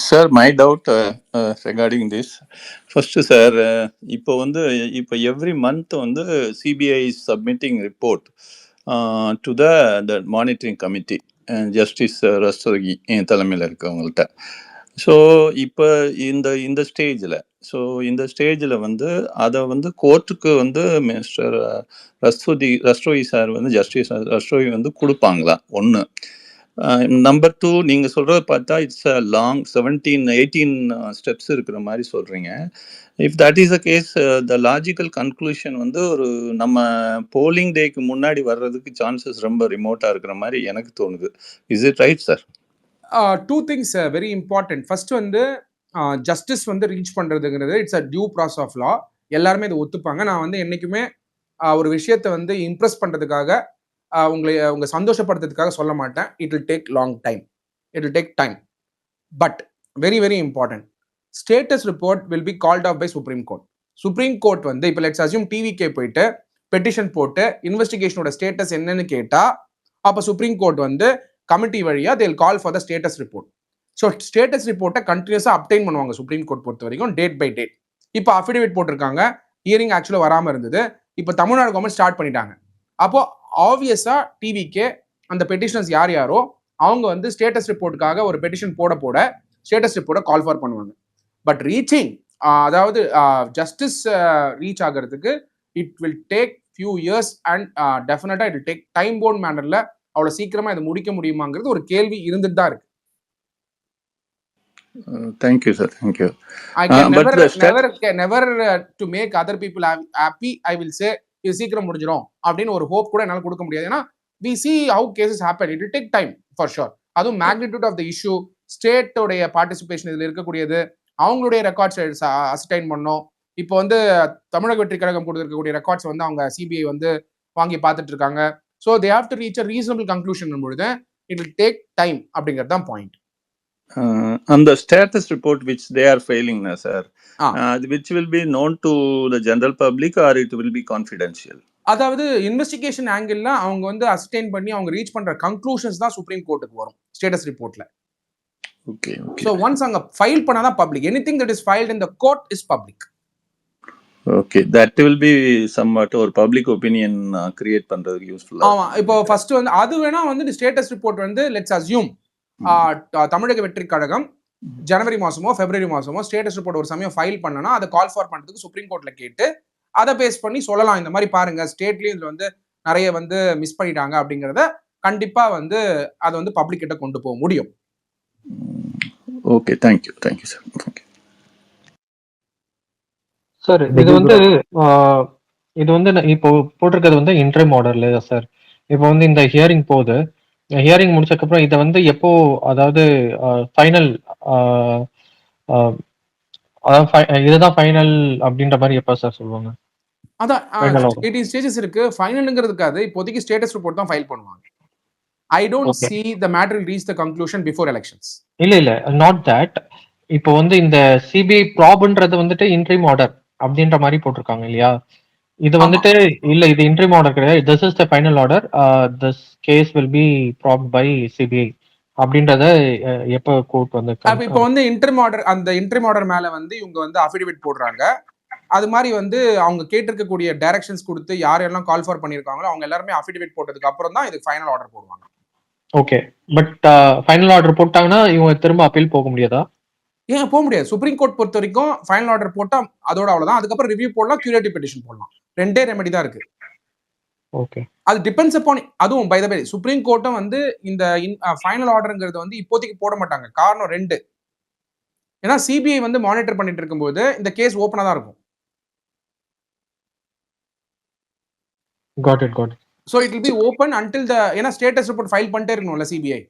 Sir my doubt regarding this first sir இப்போ வந்து இப்போ எவ்ரி மந்த் வந்து CBI submitting report to the monitoring committee justice Rastogi என் தலைமையில் இருக்கவங்கள்ட்ட. ஸோ இப்போ இந்த இந்த ஸ்டேஜில் ஸோ இந்த ஸ்டேஜில் வந்து அதை வந்து கோர்ட்டுக்கு வந்து மிஸ்டர் ரஸ்தோதி ரஸ்டோகி சார் வந்து ஜஸ்டிஸ் ரஸ்டோகி வந்து கொடுப்பாங்களா? ஒன்று நம்பர் டூ நீங்கள் சொல்கிறத பார்த்தா it's a long seventeen eighteen steps இருக்கிற மாதிரி சொல்கிறீங்க if that is a case the logical conclusion வந்து ஒரு நம்ம போலிங் டேக்கு முன்னாடி வர்றதுக்கு சான்சஸ் ரொம்ப ரிமோட்டாக இருக்கிற மாதிரி எனக்கு தோணுது. Is it right sir two things very important first வந்து ஜஸ்டிஸ் வந்து ரீச் பண்ணுறதுங்கிறது it's a due process of law எல்லாருமே இதை ஒத்துப்பாங்க. நான் வந்து என்னைக்குமே ஒரு விஷயத்தை வந்து இம்ப்ரெஸ் பண்ணுறதுக்காக உங்களை உங்க சந்தோஷப்படுத்துறதுக்காக சொல்ல மாட்டேன். It will take long time it will take time but very very important status report will be called off by supreme court supreme court வந்து இப்போ லெட்ஸ் அசியூம் டிவிக்கே போயிட்டு பெட்டிஷன் போட்டு இன்வெஸ்டிகேஷனோட ஸ்டேட்டஸ் என்னன்னு கேட்டால் அப்போ சுப்ரீம் கோர்ட் வந்து கமிட்டி வழியா they'll call for the status report so status ரிப்போர்ட்டை கண்டினியூஸாக அப்டைன் பண்ணுவாங்க சுப்ரீம் கோர்ட் பொறுத்த வரைக்கும் டேட் பை டேட் இப்போ அஃபிடேவிட் போட்டிருக்காங்க. ஹியரிங் ஆக்சுவலாக வராமல் இருந்தது. இப்போ தமிழ்நாடு கவர்மெண்ட் ஸ்டார்ட் பண்ணிட்டாங்க. அப்போ ஆப்வியஸா டிவிக்கே அந்த பெட்டிஷனர்ஸ் யார் யாரோ அவங்க வந்து ஸ்டேட்டஸ் ரிப்போர்ட்டுக்காக ஒரு பெட்டிஷன் போட போட ஸ்டேட்டஸ் ரிப்போர்ட்டை கால் ஃபார் பண்ணுவாங்க. பட் ரீச்சிங் அதாவது ஜஸ்டிஸ் ரீச் ஆகிறதுக்கு it will take few years and டெஃபினட்டா இட் டேக் டைம் போர்ன் மேனர்ல அவ்வளவு சீக்கிரமா இதை முடிக்க முடியுமாங்கிறது ஒரு கேள்வி இருந்துட்டு தான் இருக்கு. Thank you sir thank you never never never to make other people happy I will say இது சீக்கிரம் முடிஞ்சிடும் அப்படின்னு ஒரு ஹோப் கூட என்னால் கொடுக்க முடியாது. ஏன்னா we see how cases happen it take time for sure அதுவும் மேக்னிடியூட் ஆஃப் த இஷ்யூ ஸ்டேட்டோடைய பார்ட்டிசிபேஷன் இதில் இருக்கக்கூடியது அவங்களுடைய ரெக்கார்ட்ஸ் அசிடைன் பண்ணோம். இப்போ வந்து தமிழக வெற்றி கழகம் கொடுத்துருக்கக்கூடிய ரெக்கார்ட்ஸ் வந்து அவங்க சிபிஐ வந்து வாங்கி பார்த்துட்டு இருக்காங்க. So they have to reach a reasonable conclusion பொழுது இட் வில் டேக் டைம் அப்படிங்கிறது தான் பாயிண்ட் அந்த status report which they are filing sir which will be known to the general public or it will be confidential அதாவது investigation angle அவங்க வந்து அசிஸ்டைன் பண்ணி அவங்க reach பண்ற கன்க்ளூஷன்ஸ் தான் சுப்ரீம் கோர்ட்டுக்கு வரும் ஸ்டேட்டஸ் ரிப்போர்ட்ல ஓகே ஸோ ஒன்ஸ் அங்க ஃபைல் பண்ணாதான் public anything that is filed in the court is public okay that will be somewhat ஒரு பப்ளிக் ஒபினியன் கிரியேட் பண்றதுக்கு யூஸ்ஃபுல்லா ஆமா இப்போ ஃபர்ஸ்ட் வந்து அது வேணா வந்து ஸ்டேட்டஸ் ரிப்போர்ட் வந்து let's assume Tamilaga Vettri Kazhagam January மாசமோ February மாசமோ status report ஒரு சமயம் ஃபைல் பண்ணனா அதை கால் ஃபார் பண்றதுக்கு சுப்ரீம் கோர்ட்ல கேட்டு அதை பேஸ் பண்ணி சொல்லலாம். இந்த மாதிரி பாருங்க ஸ்டேட்லயும் இதுல வந்து நிறைய வந்து மிஸ் பண்ணிட்டாங்க அப்படிங்கறத கண்டிப்பா வந்து அதை வந்து பப்ளிக் கிட்ட கொண்டு போக முடியும். Okay thank you thank you sir thank you sir இது வந்து இது வந்து இப்போ போட்டிருக்கிறது வந்து இன்ட்ரி மாடல் சார் இப்போ வந்து இந்த ஹியரிங் போகுது ஹியரிங் முடிச்சதுக்கப்புறம் இதை வந்து எப்போ அதாவது ஃபைனல் அதாவது இதுதான் ஃபைனல் அப்படின்ற மாதிரி எப்போ சார் சொல்லுவாங்க? அதான் எயிட்டீன் ஸ்டேஜஸ் இருக்கு. ஃபைனலுங்கிறதுக்காக இப்போதைக்கு ஸ்டேட்டஸ் ரிப்போர்ட் தான் ஃபைல் பண்ணுவாங்க. I don't see the matter reach the conclusion before elections இல்ல இல்ல நாட் தட் இப்போ வந்து இந்த சிபிஐ ப்ராப்ன்றது வந்துட்டு இன்ட்ரீம் ஆர்டர் அப்படின்ற மாதிரி போட்டிருக்காங்க இல்லையா? இது வந்துட்டு இல்ல இது இன்ட்ரீம் ஆர்டர் கிடையாது. This is the final order this case will be probe by CBI அப்படின்றத எப்ப கோர்ட் வந்து இப்போ வந்து இன்டர்ம் ஆர்டர் அந்த இன்டர்ம் ஆர்டர் மேல வந்து இவங்க வந்து அஃபிடவிட் போடுறாங்க. அது மாதிரி வந்து அவங்க கேட்டிருக்கக்கூடிய டைரக்ஷன்ஸ் கொடுத்து யாரெல்லாம் கால் ஃபார் பண்ணிருக்காங்களோ அவங்க எல்லாருமே அஃபிடவிட் போட்டதுக்கு அப்புறம் தான் இதுக்கு ஃபைனல் ஆர்டர் போடுவாங்க. ஓகே பட் ஃபைனல் ஆர்டர் போட்டாங்கன்னா இவங்க திரும்ப அப்பீல் போக முடியாதா? ஏன் போக முடியாது. சுப்ரீம் கோர்ட் பொறுத்த வரைக்கும் ஃபைனல் ஆர்டர் போட்டா அதோட அவ்வளவுதான். அதுக்கப்புறம் ரிவ்யூ போடலாம் கியூரேட்டிவ் பெட்டிஷன் போடலாம். ரெண்டே ரெமெடி தான் இருக்கு. ஓகே அது டிபெண்ட்ஸ் அப்பான் அதுவும் பை த வே சுப்ரீம் கோர்ட்டும் வந்து இந்த ஃபைனல் ஆர்டருங்கிறது வந்து இப்போதைக்கு போட மாட்டாங்க. காரணம் ரெண்டு. ஏன்னா சிபிஐ வந்து மானிட்டர் பண்ணிட்டு இருக்கும்போது இந்த கேஸ் ஓப்பனா தான் இருக்கும். Got it got so it will be open until the ஏன்னா ஸ்டேட்டஸ் ரிப்போர்ட் ஃபைல் பண்ணிட்டே இருக்கணும்ல சிபிஐ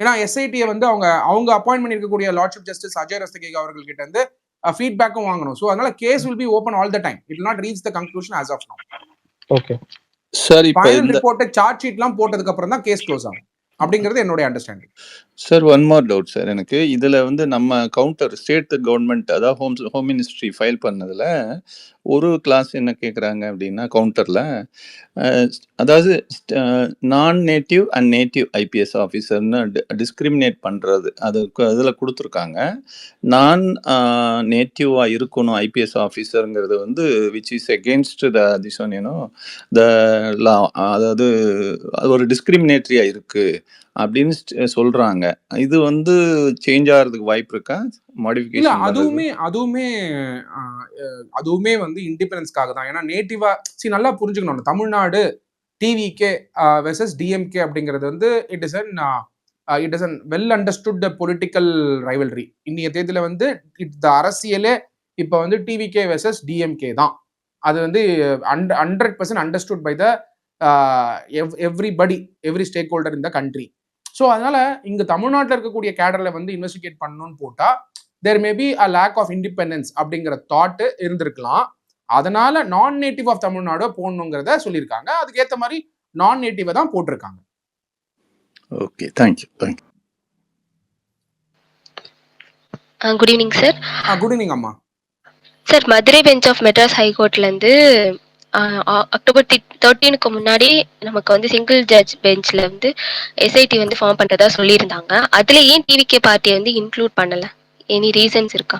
ஏன்னா எஸ்ஐடியை வந்து அவங்க அவங்க அப்பாயின்ட் பண்ணிருக்கக்கூடிய லார்ட்ஷிப் ஜஸ்டிஸ் அஜய் ரஸ்தகி அவர்கள் கிட்ட இருந்து ஃபீட்பேக்கும் வாங்கணும். ஸோ அதனால case will be open all the time it not reach the conclusion as of now okay sir இப்போ ரிப்போர்ட் சார்ஜ் ஷீட்லாம் போட்டதுக்கு அப்புறம் தான் கேஸ் க்ளோஸ் ஆகும். அப்படிங்கிறது என்னுடைய understanding sir one more doubt sir எனக்கு இதில் வந்து நம்ம கவுண்டர் ஸ்டேட் கவர்மெண்ட் அதாவது ஹோம் ஹோம் மினிஸ்ட்ரி ஃபைல் பண்ணதில் ஒரு கிளாஸ் என்ன கேட்குறாங்க அப்படின்னா கவுண்டரில் அதாவது non native and native IPS ஆஃபீஸர்னு discriminate பண்ணுறது அது அதில் கொடுத்துருக்காங்க. நான் நேட்டிவாக இருக்கணும் ஐபிஎஸ் ஆஃபீஸருங்கிறது வந்து which is against the this one you know the law அதாவது அது ஒரு டிஸ்கிரிமினேட்ரியாக இருக்குது அப்படின்னு சொல்றாங்க. இது வந்து சேஞ்ச் ஆகிறதுக்கு வாய்ப்பு இருக்கா? மாடிஃபிகேஷன் அதுவுமே அதுவுமே அதுவுமே வந்து இண்டிபெண்டன்ஸ்க்காக தான். ஏன்னா நேட்டிவா சி நல்லா புரிஞ்சுக்கணும். தமிழ்நாடு டிவிகே வெர்சஸ் டிஎம்கே அப்படிங்கிறது வந்து it is an it is an well understood political rivalry இன்னைய தேதியில வந்து இந்த அரசியலே இப்போ வந்து டிவிகே வெர்சஸ் டிஎம்கே தான். அது வந்து hundred percent understood by the everybody every stakeholder இந்த கண்ட்ரி ஸோ அதனால இங்க தமிழ்நாட்டில் இருக்கக்கூடிய கேடர்ல வந்து இன்வெஸ்டிகேட் பண்ணணும்னு போட்டா there may be a lack of independence அப்படிங்கிற தாட் இருந்திருக்கலாம். அதனால நான் நேட்டிவ் ஆஃப் தமிழ்நாடு போடணுங்கிறத சொல்லியிருக்காங்க. அதுக்கேற்ற மாதிரி நான் நேட்டிவை தான் போட்டிருக்காங்க. Okay thank you thank you good evening sir good evening அம்மா. Sir Madurai bench of Madras ஹைகோர்ட்லேருந்து October தேர்ட்டீனுக்கு முன்னாடி நமக்கு வந்து சிங்கிள் ஜட்ஜ் பெஞ்ச்ல வந்து எஸ்ஐடி வந்து ஃபார்ம் பண்றதா சொல்லியிருந்தாங்க. அதுல ஏன் டிவிகே பார்ட்டியை வந்து இன்க்ளூட் பண்ணல? எனி ரீசன்ஸ் இருக்கா?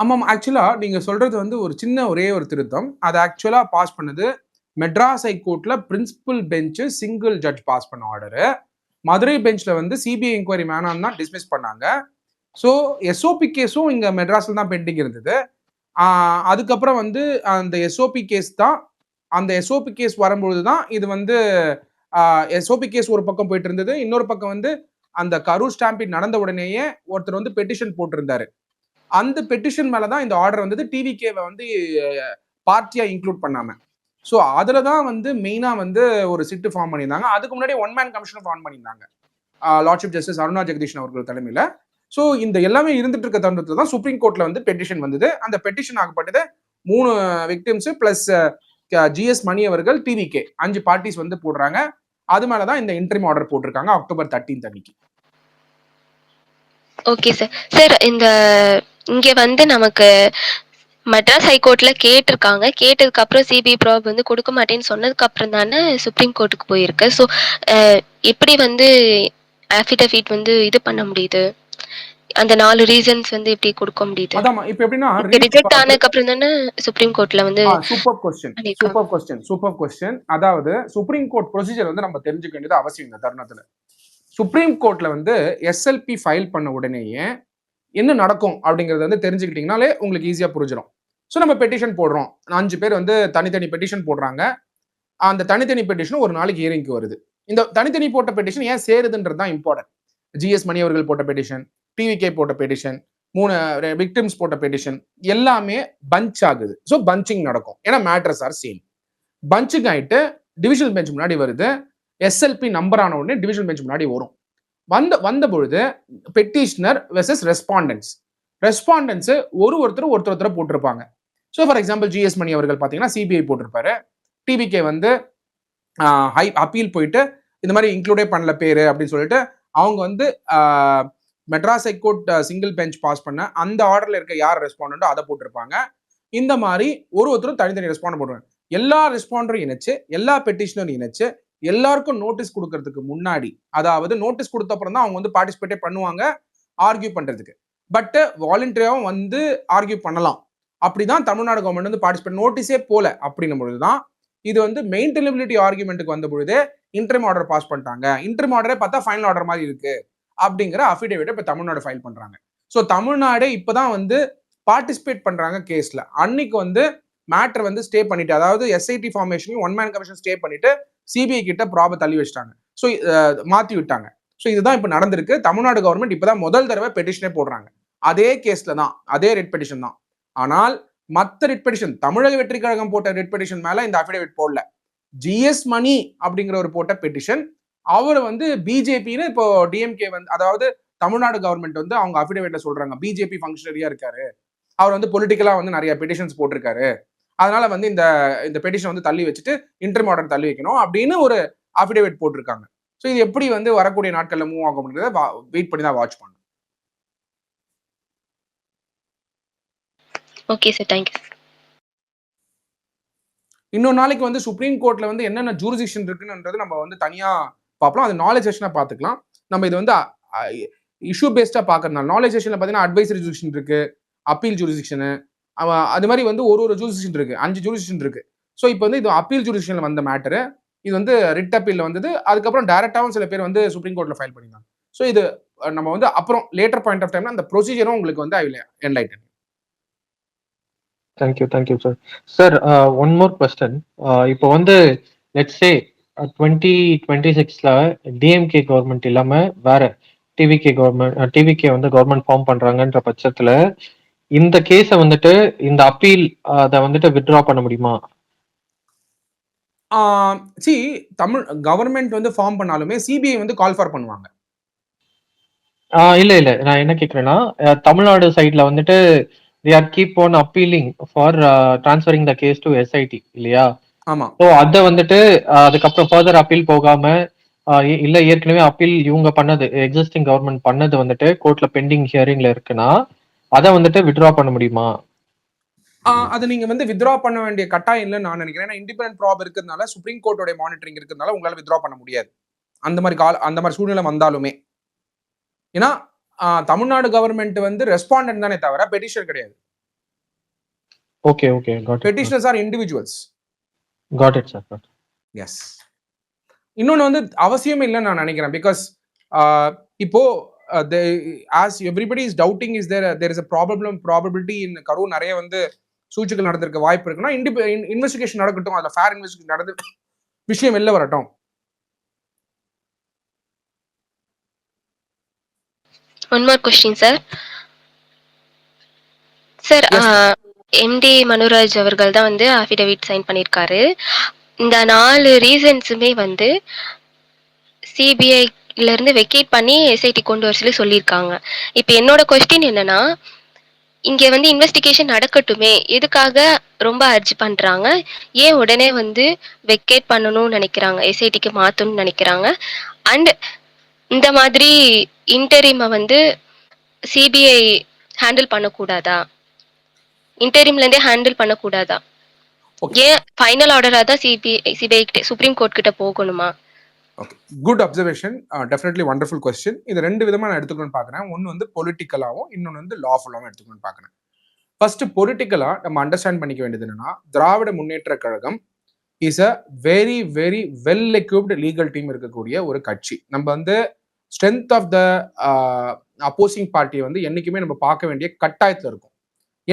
ஆமாம் ஆக்சுவலா நீங்க சொல்றது வந்து ஒரு சின்ன ஒரே ஒரு திருத்தம். அது ஆக்சுவலா பாஸ் பண்ணது Madras ஹைகோர்ட்ல principal bench single judge pass பண்ண ஆர்டரு மதுரை பெஞ்ச்ல வந்து சிபிஐ இன்கொயரி வேணாம் தான் டிஸ்மிஸ் பண்ணாங்க. ஸோ எஸ்ஓபி கேஸும் இங்கே மெட்ராஸில் தான் பெண்டிங் இருந்தது. அதுக்கப்புறம் வந்து அந்த எஸ்ஓபி கேஸ் தான் அந்த எஸ்ஓபி கேஸ் வரும்பொழுது தான் இது வந்து எஸ்ஓபி கேஸ் ஒரு பக்கம் போயிட்டு இருந்தது இன்னொரு பக்கம் வந்து அந்த கரூர் ஸ்டாம்பிங் நடந்த உடனேயே ஒருத்தர் வந்து பெட்டிஷன் போட்டிருந்தாரு. அந்த பெட்டிஷன் மேல தான் இந்த ஆர்டர் வந்தது. டிவிகேவை வந்து பார்ட்டியா இன்க்ளூட் பண்ணாம. ஸோ அதில் தான் வந்து மெயினாக வந்து ஒரு சிட்டு ஃபார்ம் பண்ணியிருந்தாங்க. அதுக்கு முன்னாடி ஒன் மேன் கமிஷன் ஃபார்ம் பண்ணியிருந்தாங்க. லார்ட்ஷிப் ஜஸ்டிஸ் அருணா ஜெகதீஷன் அவர்கள் தலைமையில். ஸோ இந்த எல்லாமே இருந்துட்டு இருக்க தருணத்தில் தான் சுப்ரீம் கோர்ட்ல வந்து பெட்டிஷன் வந்தது. அந்த பெட்டிஷன் ஆகப்பட்டது மூணு விக்டிம்ஸ் பிளஸ் ஜிஎஸ் மணி அவர்கள் டிவிகே அஞ்சு பார்ட்டிஸ் வந்து போடுறாங்க. அது மேலதான் இந்த இன்ட்ரிம் ஆர்டர் போட்டிருக்காங்க அக்டோபர் தேர்ட்டீன் அன்னைக்கு. ஓகே சார் சார் இந்த இங்க வந்து நமக்கு மெட்ராஸ் ஹைகோர்ட்ல கேட்டிருக்காங்க. கேட்டதுக்கு அப்புறம் சிபிஐ ப்ராப் வந்து கொடுக்க மாட்டேன்னு சொன்னதுக்கு அப்புறம் தானே சுப்ரீம் கோர்ட்டுக்கு போயிருக்கு. ஸோ எப்படி வந்து ஆஃபிடவிட் வந்து இது பண்ண முடியுது? அந்த நாலு ரீசன்ஸ் வந்து எப்படி கொடுக்க முடியுது. அதாம்மா இப்போ எப்படின்னா ரிஜெக்ட் ஆனதுக்கு அப்புறம் தானே சுப்ரீம் கோர்ட்ல வந்து super question. Super question super question அதாவது சுப்ரீம் கோர்ட் ப்ரொசீஜர் வந்து நம்ம தெரிஞ்சுக்க வேண்டியது அவசியம் இந்த தருணத்துல. சுப்ரீம் கோர்ட்ல வந்து எஸ்எல்பி ஃபைல் பண்ண உடனேயே என்ன நடக்கும் அப்படிங்கறத வந்து தெரிஞ்சுக்கிட்டீங்கனாலே உங்களுக்கு ஈஸியா புரிஞ்சிடும் ஸோ நம்ம பெட்டிஷன் போடுறோம். அஞ்சு பேர் வந்து தனித்தனி பெட்டிஷன் போடுறாங்க. அந்த தனித்தனி பெட்டிஷன் ஒரு நாளைக்கு ஹியரிங்க்கு வருது. இந்த தனித்தனி போட்ட பெட்டிஷன் ஏன் சேருதுன்றது தான் இம்பார்ட்டன்ட் ஜிஎஸ் மணி அவர்கள் போட்ட பெட்டிஷன் டிவிகே போட்ட பெட்டிஷன் மூணு விக்டிம்ஸ் போட்ட பெட்டிஷன் எல்லாமே பஞ்ச் ஆகுது. ஸோ பஞ்சிங் நடக்கும். ஏன்னா மேட்ரஸ் ஆர் சேம் பஞ்சிங் ஆகிட்டு டிவிஷனல் பெஞ்ச் முன்னாடி வருது. எஸ்எல்பி நம்பர் ஆன உடனே டிவிஷனல் பெஞ்ச் முன்னாடி வரும். வந்த வந்த பொழுது பெட்டிஷனர் வெர்சஸ் ரெஸ்பாண்டன்ஸ் ரெஸ்பாண்டன்ஸு ஒரு ஒருத்தர் ஒருத்தர் ஒருத்தர் போட்டிருப்பாங்க. So for example GS Mani அவர்கள் பார்த்தீங்கன்னா சிபிஐ போட்டிருப்பாரு. டிவிகே வந்து ஹை அப்பீல் போயிட்டு இந்த மாதிரி இன்க்ளூடே பண்ணல பேர் அப்படின்னு சொல்லிட்டு அவங்க வந்து Madras high court single bench pass பண்ண அந்த ஆர்டரில் இருக்க யார் ரெஸ்பாண்டோ அதை போட்டிருப்பாங்க. இந்த மாதிரி ஒரு ஒருத்தரும் தனித்தனி ரெஸ்பாண்ட் போடுவாங்க. எல்லா ரெஸ்பாண்டரும் இணைச்சு எல்லா பெட்டிஷனரும் இணைச்சு எல்லாருக்கும் நோட்டீஸ் கொடுக்கறதுக்கு முன்னாடி அதாவது நோட்டீஸ் கொடுத்த அப்புறம் தான் அவங்க வந்து பார்ட்டிசிபேட்டே பண்ணுவாங்க ஆர்கியூ பண்ணுறதுக்கு பட்டு வாலண்டியராகவும் வந்து ஆர்கியூ பண்ணலாம். அப்படிதான் தமிழ்நாடு கவர்மெண்ட் வந்து பார்ட்டிசிபேட் நோட்டீஸே போல அப்படின்னும் பொழுது தான் இது வந்து மெயின்டெனபிலிட்டி ஆர்குமெண்ட்டுக்கு வந்த பொழுது இன்ட்ரிம் ஆர்டர் பாஸ் பண்ணிட்டாங்க. இன்ட்ரிம் ஆர்டரே பார்த்தா ஃபைனல் ஆர்டர் மாதிரி இருக்குது அப்படிங்கிற அஃபிடேவிட்டை இப்போ தமிழ்நாடு ஃபைல் பண்ணுறாங்க ஸோ தமிழ்நாடே இப்போதான் வந்து பார்ட்டிசிபேட் பண்ணுறாங்க கேஸில் அன்னைக்கு வந்து மேட்டர் வந்து ஸ்டே பண்ணிட்டு அதாவது எஸ்ஐடி ஃபார்மேஷனையும் ஒன் மேன் கமிஷன் ஸ்டே பண்ணிட்டு சிபிஐ கிட்ட ப்ராப தள்ளி வச்சிட்டாங்க. ஸோ மாற்றி விட்டாங்க. ஸோ இதுதான் இப்போ நடந்திருக்கு. தமிழ்நாடு கவர்மெண்ட் இப்போ தான் முதல் தடவை பெட்டிஷனே போடுறாங்க. அதே கேஸில் தான் அதே ரெட் பெட்டிஷன் தான். ஆனால் மற்ற ரெட் பெட்டிஷன் தமிழக வெற்றி கழகம் போட்ட ரெட் பெட்டிஷன் மேலே இந்த அஃபிடேவிட் போடல. ஜிஎஸ் மணி அப்படிங்கிற ஒரு போட்ட பெட்டிஷன் அவர் வந்து பிஜேபின்னு இப்போ டிஎம்கே வந்து அதாவது தமிழ்நாடு கவர்மெண்ட் வந்து அவங்க அஃபிடேவிட்ல சொல்றாங்க. பிஜேபி ஃபங்க்ஷனரியா இருக்காரு. அவர் வந்து பொலிட்டிக்கலா வந்து நிறைய பெட்டிஷன்ஸ் போட்டிருக்காரு. அதனால வந்து இந்த இந்த பெட்டிஷன் வந்து தள்ளி வச்சுட்டு இன்டர் மாடர்ன் தள்ளி வைக்கணும் அப்படின்னு ஒரு அஃபிடேவிட் போட்டிருக்காங்க. ஸோ இது எப்படி வந்து வரக்கூடிய நாட்கள்ல மூவ் ஆகும் அப்படின்றத வெயிட் பண்ணி தான் வாட்ச் பண்ணணும். ஓகே சார் தேங்க்யூ இன்னொரு நாளைக்கு வந்து சுப்ரீம் கோர்ட்ல வந்து என்னென்ன ஜூரிசிக்ஷன் இருக்குன்றது நம்ம வந்து தனியா பார்ப்போம் அது நாலேஜ் செஷனா பார்த்துக்கலாம் நம்ம இது வந்து இஷ்யூ பேஸ்டாக பார்க்கறதுனால நாலேஜ் செஷனில் பார்த்தீங்கன்னா அட்வைசரி ஜூரிசிக்ஷன் இருக்குது அப்பீல் ஜூரிசிக்ஷனு அது மாதிரி வந்து ஒரு ஒரு ஜூரிசிக்ஷன் இருக்குது அஞ்சு ஜூரிசிக்ஷன் இருக்குது ஸோ இப்போ வந்து இது அப்பீல் ஜூரிசிக்ஷன்ல வந்த மேட்டரு இது வந்து ரிட் அப்பீலில் வந்தது அதுக்கப்புறம் டேரெக்டாகவும் சில பேர் வந்து சுப்ரீம் கோர்ட்டில் ஃபைல் பண்ணியிருந்தாங்க ஸோ இது நம்ம வந்து அப்புறம் லேட்டர் பாயிண்ட் ஆஃப் டைம்ல அந்த ப்ரொசீஜரும் உங்களுக்கு வந்து I will enlighten thank you thank you sir sir one more question இப்போ வந்து லெட்ஸ் சே டுவெண்ட்டி டுவெண்ட்டி சிக்ஸ்ல டிஎம்கே கவர்மெண்ட் இல்லாம வேற டிவிகே கவர்மெண்ட் டிவிகே வந்து கவர்மெண்ட் ஃபார்ம் பண்றாங்கன்ற பட்சத்துல இந்த கேஸை வந்துட்டு இந்த அப்பீல் அதை வந்துட்டு வித்ட்ரா பண்ண முடியுமா? சி தமிழ் கவர்மெண்ட் வந்து ஃபார்ம் பண்ணாலுமே சிபிஐ வந்து கால் ஃபார் பண்ணுவாங்க. இல்ல இல்ல. நான் என்ன கேக்குறேன்னா தமிழ்நாடு சைட்ல வந்துட்டு they are keep on appealing for transferring the case to SIT இல்லையா? ஆமா. ஸோ அதை வந்துட்டு அதுக்கப்புறம் ஃபர்தர் அப்பீல் போகாம இல்ல ஏற்கனவே அப்பீல் இவங்க பண்ணது எக்ஸிஸ்டிங் கவர்மெண்ட் பண்ணது வந்துட்டு கோர்ட்ல பெண்டிங் ஹியரிங்ல இருக்குன்னா அதை வந்துட்டு வித்ட்ரா பண்ண முடியுமா? அது நீங்க வந்து வித்ரா பண்ண வேண்டிய கட்டாயம் இல்லைன்னு நான் நினைக்கிறேன். ஏன்னா இண்டிபெண்டன்ட் ப்ராப் இருக்கிறதுனால சுப்ரீம் கோர்ட்டோட மானிட்டரிங் இருக்கிறதுனால உங்களால வித்ரா பண்ண முடியாது. அந்த மாதிரி கால அந்த மாதிரி சூழ்நிலை வந்தாலுமே. ஏன்னா தமிழ்நாடு கவர்மெண்ட் வந்து ரெஸ்பாண்டன்ட் தானே தவிர பெட்டிஷனர் கிடையாது. Okay okay petitioners are individuals got it sir yes இன்னொன்று வந்து அவசியம் இல்லைன்னு நான் நினைக்கிறேன். பிகாஸ் இப்போ as everybody is doubting is there there is a problem probability in Karur நிறைய வந்து சூழ்ச்சிகள் நடந்திருக்க வாய்ப்பு இருக்குன்னா இண்டி இன்வெஸ்டிகேஷன் நடக்கட்டும் அதில் ஃபேர் இன்வெஸ்டிகேஷன் நடந்து விஷயம் வெளில வரட்டும். One more question sir sir. MD Manuraj அவர்கள் தான் வந்து அஃபிடவிட் சைன் பண்ணியிருக்காரு இந்த நாலு ரீசன்ஸுமே வந்து சிபிஐலேருந்து வெக்கேட் பண்ணி எஸ்ஐடி கொண்டு வர சொல்லி சொல்லியிருக்காங்க. இப்போ என்னோட கொஸ்டின் என்னன்னா இங்கே வந்து இன்வெஸ்டிகேஷன் நடக்கட்டுமே எதுக்காக ரொம்ப அர்ஜி பண்ணுறாங்க ஏன் உடனே வந்து வெக்கேட் பண்ணணும்னு நினைக்கிறாங்க? எஸ்ஐடிக்கு மாற்றணும்னு நினைக்கிறாங்க? அண்ட் இந்த மாதிரி இன்டரிமை வந்து சிபிஐ ஹேண்டில் பண்ணக்கூடாதா? இன்டரிம்ல இருந்தே ஹேண்டில் பண்ணக்கூடாதா. ஏன் ஃபைனல் ஆர்டரா தான் சிபிஐ சிபிஐ சுப்ரீம் கோர்ட் கிட்ட போகணுமா? Okay good observation definitely wonderful question இது ரெண்டு விதமா நான் எடுத்துக்கணும்னு பார்க்குறேன் ஒன்று வந்து பொலிட்டிக்கலாகவும் இன்னொன்று வந்து லாஃபுல்லாகவும் எடுத்துக்கணும்னு பார்க்குறேன் ஃபர்ஸ்ட் பொலிட்டிக்கலா நம்ம அண்டர்ஸ்டாண்ட் பண்ணிக்க வேண்டியது என்னன்னா Dravida Munnetra Kazhagam is a very very well equipped legal team இருக்கக்கூடிய ஒரு கட்சி. நம்ம வந்து ஸ்ட்ரென்த் ஆஃப் த அப்போசிங் பார்ட்டியை வந்து என்னைக்குமே நம்ம பார்க்க வேண்டிய கட்டாயத்தில் இருக்கும்.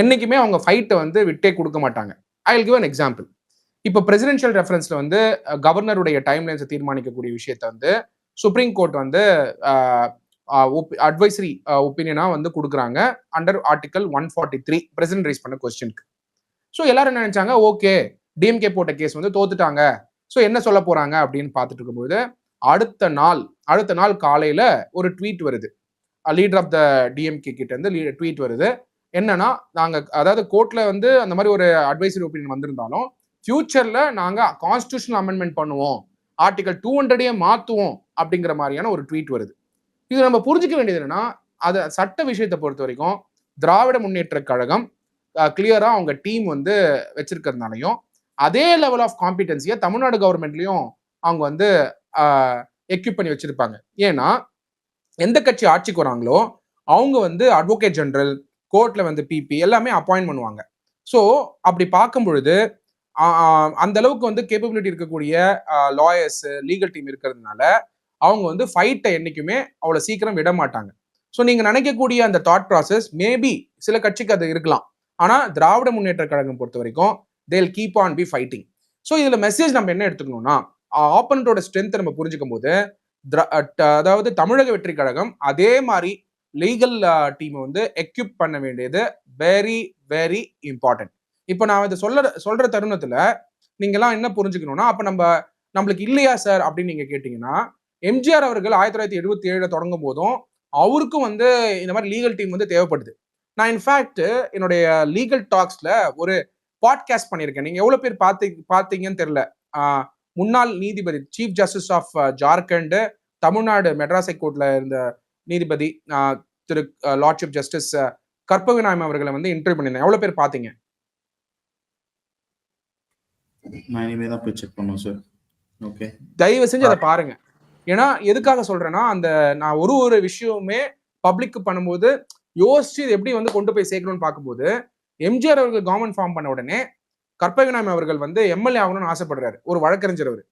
என்றைக்குமே அவங்க ஃபைட்டை வந்து விட்டே கொடுக்க மாட்டாங்க. I will give an example இப்போ பிரசிடென்ஷியல் ரெஃபரன்ஸில் வந்து கவர்னருடைய டைம்லைன்ஸை தீர்மானிக்கக்கூடிய விஷயத்த வந்து சுப்ரீம் கோர்ட் வந்து அட்வைசரி ஒப்பீனியனாக வந்து கொடுக்குறாங்க under article one forty three president raise பண்ண கொஸ்டினுக்கு ஸோ எல்லாரும் என்ன நினைச்சாங்க? ஓகே டிஎம்கே போட்ட கேஸ் வந்து தோத்துட்டாங்க. ஸோ என்ன சொல்ல போறாங்க அப்படின்னு பார்த்துட்டு இருக்கும்போது அடுத்த நாள் அடுத்த நாள் காலையில ஒரு ட்வீட் வருது. லீடர் ஆஃப் த டிஎம்கே கிட்ட இருந்து ட்வீட் வருது. என்னன்னா நாங்க அதாவது கோர்ட்ல வந்து அந்த மாதிரி ஒரு அட்வைசரி ஒப்பீனியன் வந்திருந்தாலும் ஃபியூச்சர்ல நாங்க கான்ஸ்டியூஷனல் அமெண்ட்மெண்ட் பண்ணுவோம். ஆர்டிகல் டூ ஹண்ட்ரடே மாத்துவோம் அப்படிங்கிற மாதிரியான ஒரு ட்வீட் வருது. இது நம்ம புரிஞ்சுக்க வேண்டியது என்னன்னா அது சட்ட விஷயத்தை பொறுத்த வரைக்கும் திராவிட முன்னேற்ற கழகம் கிளியரா அவங்க டீம் வந்து வச்சிருக்கிறதுனாலையும் அதே லெவல் ஆஃப் காம்பிடன்சியை தமிழ்நாடு கவர்மெண்ட்லயும் அவங்க வந்து எக்யூப் பண்ணி வச்சிருப்பாங்க. ஏன்னா எந்த கட்சி ஆட்சிக்கு வராங்களோ அவங்க வந்து அட்வொகேட் ஜெனரல் கோர்ட்ல வந்து பிபி எல்லாமே அப்பாயின் பண்ணுவாங்க. ஸோ அப்படி பார்க்கும் பொழுது அந்த அளவுக்கு வந்து கேப்பபிலிட்டி இருக்கக்கூடிய லாயர்ஸ் லீகல் டீம் இருக்கிறதுனால அவங்க வந்து ஃபைட்டை என்றைக்குமே அவ்வளோ சீக்கிரம் விட மாட்டாங்க. ஸோ நீங்க நினைக்கக்கூடிய அந்த தாட் ப்ராசஸ் மேபி சில கட்சிக்கு அது இருக்கலாம். ஆனால் திராவிட முன்னேற்ற கழகம் பொறுத்த வரைக்கும் they'll keep on be fighting so இதில் மெசேஜ் நம்ம என்ன எடுத்துக்கணும்னா ஆப்பனண்டோட ஸ்ட்ரென்த் நம்ம புரிஞ்சுக்கும் போது திரா- அதாவது தமிழக வெற்றி கழகம் அதே மாதிரி லீகல் டீமை uh, வந்து எக்யூப் பண்ண வேண்டியது வெரி வெரி இம்பார்ட்டன்ட் இப்போ நான் இதை சொல்ல சொல்ற தருணத்துல நீங்கெல்லாம் என்ன புரிஞ்சுக்கணும்னா அப்ப நம்ம நம்மளுக்கு இல்லையா சார் அப்படின்னு நீங்க கேட்டீங்கன்னா எம்ஜிஆர் அவர்கள் ஆயிரத்தி தொள்ளாயிரத்தி எழுபத்தி ஏழுல தொடங்கும் போதும் அவருக்கும் வந்து இந்த மாதிரி லீகல் டீம் வந்து தேவைப்படுது. நான் இன்ஃபேக்ட் என்னுடைய லீகல் டாக்ஸ்ல ஒரு பாட்காஸ்ட் பண்ணியிருக்கேன். நீங்க எவ்வளவு பேர் பார்த்து பார்த்தீங்கன்னு தெரியல. முன்னாள் நீதிபதி chief justice of Jharkhand Tamil Nadu Madras ஹைகோர்ட்ல இருந்த நீதிபதி திரு லார்ட்ஷிப் ஜஸ்டிஸ் கற்பகநாயம் அவர்களை வந்து இன்டர்வியூ பண்ணியிருந்தேன். எவ்வளவு பேர் பாத்தீங்க நான் இனிமே தான் போய் செக் பண்ணுவோம் சார் ஓகே தயவு செஞ்சு அதை பாருங்க. ஏன்னா எதுக்காக சொல்றேன்னா அந்த நான் ஒரு ஒரு விஷயமுமே பப்ளிக் பண்ணும்போது யோசிச்சு இது எப்படி வந்து கொண்டு போய் சேர்க்கணும்னு பார்க்கும்போது எம்ஜிஆர் அவர்கள் கவர்மெண்ட் ஃபார்ம் பண்ண உடனே கற்பகநாயம் அவர்கள் வந்து எம்எல்ஏ ஆகணும்னு ஆசைப்படுறாரு. ஒரு வழக்கறிஞர் அவர்.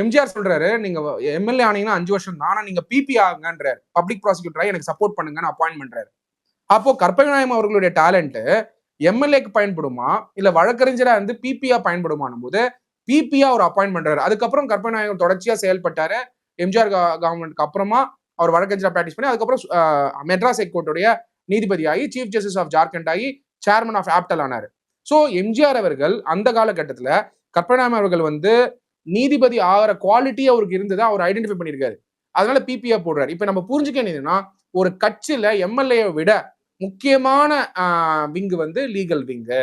எம்ஜிஆர் சொல்றாரு நீங்க எம்எல்ஏ ஆனீங்கன்னா அஞ்சு வருஷம் தானா நீங்க பிபி ஆகுங்கன்றாரு. பப்ளிக் ப்ராசிக்யூட்டரா எனக்கு சப்போர்ட் பண்ணுங்கன்னு அப்பாயின்ட் பண்றாரு அப்போ கற்பகநாயம் அவர்களுடைய டேலண்ட் எம்எல்ஏக்கு பயன்படுமா? இல்ல வழக்கறிஞரா இருந்து பிபியா பயன்படுமானும் போது பிபியா ஒரு அப்பாயின்ட் பண்றாரு. அதுக்கப்புறம் கற்பகநாயகம் தொடர்ச்சியா செயல்பட்டாரு. எம்ஜிஆர் கவர்மெண்ட்க்கு அப்புறமா அவர் வழக்கறிஞரா பிராக்டிஸ் பண்ணி அதுக்கப்புறம் மெட்ராஸ் ஹைகோர்ட்டுடைய நீதிபதி ஆகி சீஃப் ஜஸ்டிஸ் ஆஃப் ஜார்க்கண்ட் ஆகி சேர்மன் ஆஃப் ஆப்டல் ஆனாரு. ஸோ எம்ஜிஆர் அவர்கள் அந்த காலகட்டத்தில் கற்பகநாயகம் அவர்கள் வந்து நீதிபதி ஆகிற குவாலிட்டி அவருக்கு இருந்ததை அவர் ஐடென்டிஃபை பண்ணியிருக்காரு. அதனால பிபிஆ போடுறாரு. இப்போ நம்ம புரிஞ்சுக்க வேண்டியதுன்னா ஒரு கட்சியில எம்எல்ஏ விட முக்கியமான விங்கு வந்து லீகல் விங்கு.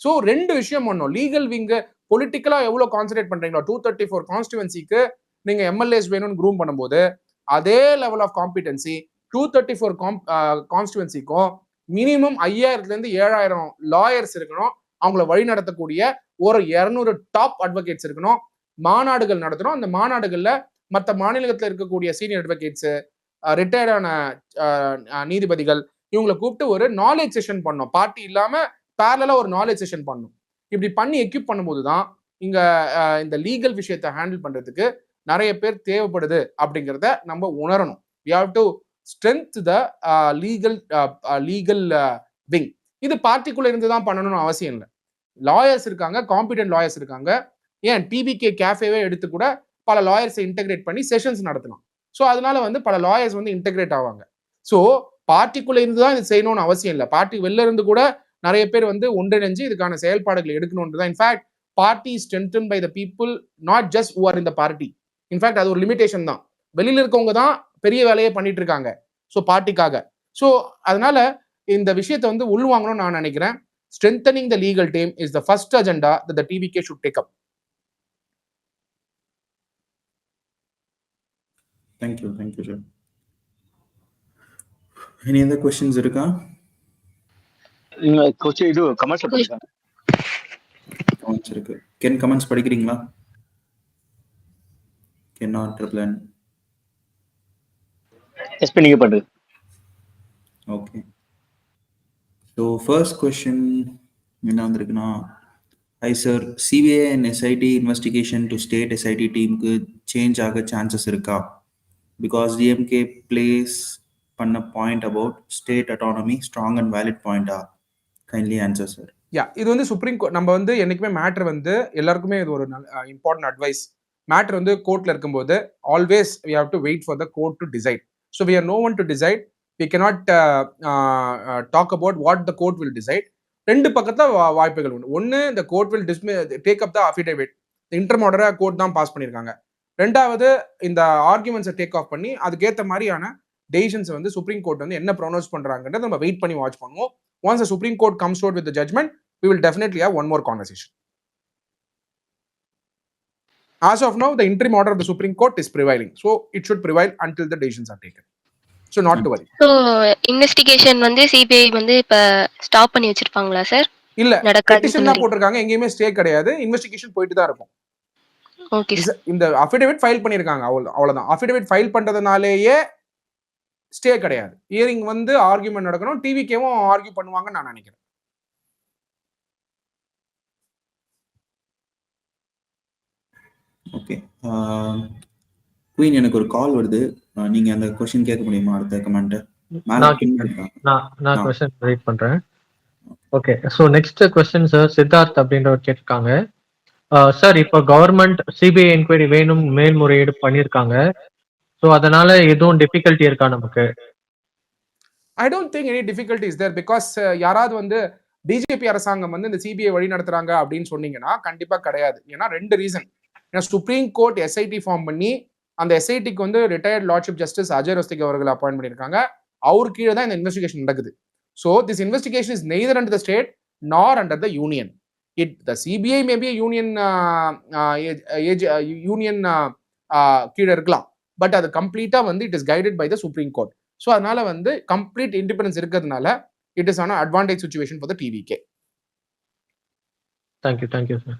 ஸோ ரெண்டு விஷயம் பண்ணணும். லீகல் விங்கு பொலிட்டிக்கலாக எவ்வளோ கான்சென்ட்ரேட் பண்ணுறீங்களோ டூ தேர்ட்டி ஃபோர் கான்ஸ்டுவன்சிக்கு நீங்கள் எம்எல்ஏஸ் வேணும்னு க்ரூம் பண்ணும்போது அதே level of competency two thirty four கான்ஸ்டுவன்சிக்கும் minimum ஐயாயிரத்துலேருந்து ஏழாயிரம் லாயர்ஸ் இருக்கணும். அவங்கள வழி நடத்தக்கூடிய ஒரு இரநூறு டாப் அட்வொகேட்ஸ் இருக்கணும். மாநாடுகள் நடத்தணும். அந்த மாநாடுகளில் மற்ற மாநிலத்தில் இருக்கக்கூடிய சீனியர் அட்வொகேட்ஸு ரிட்டையர்டான நீதிபதிகள் இவங்களை கூப்பிட்டு ஒரு நாலேஜ் செஷன் பண்ணோம் பார்ட்டி இல்லாமல் பேரலாக ஒரு நாலேஜ் செஷன் பண்ணணும். இப்படி பண்ணி எக்யூப் பண்ணும்போது தான் இங்கே இந்த லீகல் விஷயத்தை ஹேண்டில் பண்ணுறதுக்கு நிறைய பேர் தேவைப்படுது அப்படிங்கிறத நம்ம உணரணும். We have to strength the legal legal wing இது பார்ட்டிக்குள்ளே இருந்து தான் பண்ணணும்னு அவசியம் இல்லை. லாயர்ஸ் இருக்காங்க காம்பிடென்ட் லாயர்ஸ் இருக்காங்க. ஏன் டிபிகே கேஃபேவே எடுத்து கூட பல லாயர்ஸை இன்டெகிரேட் பண்ணி செஷன்ஸ் நடத்தலாம். ஸோ அதனால வந்து பல லாயர்ஸ் வந்து இன்டெகிரேட் ஆவாங்க. ஸோ பார்ட்டிக்குள்ள இருந்து தான் இது செய்யணும்னு அவசியம் இல்லை. பார்ட்டி வெளில இருந்து கூட நிறைய பேர் வந்து ஒன்றிணைஞ்சு இதுக்கான செயல்பாடுகளை எடுக்கணும்னு தான். In fact party strengthen by the people not just who are இந்த பார்ட்டி இன்ஃபேக்ட் அது ஒரு லிமிடேஷன் தான். வெளியில் இருக்கவங்க தான் பெரிய வேலையை பண்ணிட்டு இருக்காங்க. ஸோ பார்ட்டிக்காக ஸோ அதனால இந்த விஷயத்தை வந்து உள்வாங்கணும்னு நான் நினைக்கிறேன். Strengthening the legal team is the first agenda the the should take up thank you thank you sir any எந்த கொஸ்டின்ஸ் இருக்கா நீங்க கொஸ்டின் இது கமெண்ட்ஸ்ல படிக்கலாம் கமெண்ட்ஸ் இருக்கு. கென் கமெண்ட்ஸ் படிக்கிறீங்களா? கென் நாட் ரிப்ளன் எஸ்பி நீங்க பண்ணுங்க ஓகே ஸோ ஃபர்ஸ்ட் கொஷின் என்ன வந்திருக்குன்னா I sir CBI and SIT investigation to state SIT டீமுக்கு சேஞ்ச் ஆக சான்சஸ் இருக்கா? பிகாஸ் டிஎம்கே பிளேஸ் பண்ண point about state autonomy strong and valid பாயிண்டா கைண்ட்லி ஆன்சர் சார் யா இது வந்து சுப்ரீம் கோர்ட் நம்ம வந்து என்றைக்குமே மேட்ரு வந்து எல்லாருக்குமே இது ஒரு இம்பார்ட்டன்ட் அட்வைஸ் மேட்ரு வந்து கோர்ட்ல இருக்கும்போது always we have to wait for the court to decide so we are no one to decide we cannot talk about what the court will decide ரெண்டு பக்கத்தில் வாய்ப்புகள் உண்டு. ஒன்று இந்த court will dismiss take up the affidavit inter court தான் pass பண்ணியிருக்காங்க ரெண்டாவது இந்த ஆர்குமெண்ட்ஸை டேக் ஆஃப் பண்ணி அதுக்கேற்ற மாதிரியான டெசிஷன்ஸ் வந்து சுப்ரீம் கோர்ட் வந்து என்ன ப்ரொனவுன்ஸ் பண்றாங்கன்றத நம்ம வெயிட் பண்ணி வாட்ச் பண்ணுவோம் once supreme court comes out with judgment we will definitely have one more conversation. As of now, the interim order of the Supreme Court is prevailing. So it should prevail until the decisions are taken. So not to worry. Investigation வந்து CBI வந்து இப்ப stop பண்ணி வச்சிருப்பாங்களா sir இல்ல petition தான் போட்டிருக்காங்க எங்கேயுமே stay கிடையாது investigation போயிட்டு தான் இருக்கும் இந்த அஃபிடேவிட் ஃபைல் பண்ணியிருக்காங்க அவ்வளவு அவ்வளவுதான் அஃபிடேவிட் ஃபைல் பண்றதுனாலேயே ஸ்டே கிடையாது. ஹியரிங் வந்து ஆர்கியூமெண்ட் நடக்கணும் டிவிக்கேவும் ஆர்கியூ பண்ணுவாங்கன்னு நான் நினைக்கிறேன். ஓகே குயின் எனக்கு ஒரு கால் வருது. நீங்க அந்த கொஸ்டின் கேட்க முடியுமா அடுத்த கமெண்ட் நான். கொஸ்டின் வெயிட் பண்றேன். Okay so next question sir Siddharth அப்படின்றவர் கேட்டிருக்காங்க. சார் இப்போ கவர்மெண்ட் சிபிஐ என்கொயரி வேணும் மேல்முறையீடு பண்ணியிருக்காங்க ஸோ அதனால எதுவும் டிஃபிகல்ட்டி இருக்கா நமக்கு? I don't think any difficulties there because யாராவது வந்து பிஜேபி அரசாங்கம் வந்து இந்த சிபிஐ வழி நடத்துறாங்க அப்படின்னு சொன்னீங்கன்னா கண்டிப்பா கிடையாது. ஏன்னா ரெண்டு ரீசன் ஏன்னா சுப்ரீம் கோர்ட் எஸ்ஐடி ஃபார்ம் பண்ணி அந்த எஸ்ஐடிக்கு வந்து retired lordship justice Ajay Rastogi அவர்கள் அப்பாயிண்ட் பண்ணியிருக்காங்க. அவர் கீழே தான் இந்த இன்வெஸ்டிகேஷன் நடக்குது. So this investigation is neither under the state nor under the union it the CBI maybe union age union கீழே இருக்கலாம். பட் அது கம்ப்ளீட்டாக வந்து it is guided by the supreme court so அதனால வந்து கம்ப்ளீட் இண்டிபெண்டன்ஸ் இருக்கிறதுனால it is an advantage situation for the TVK thank you thank you sir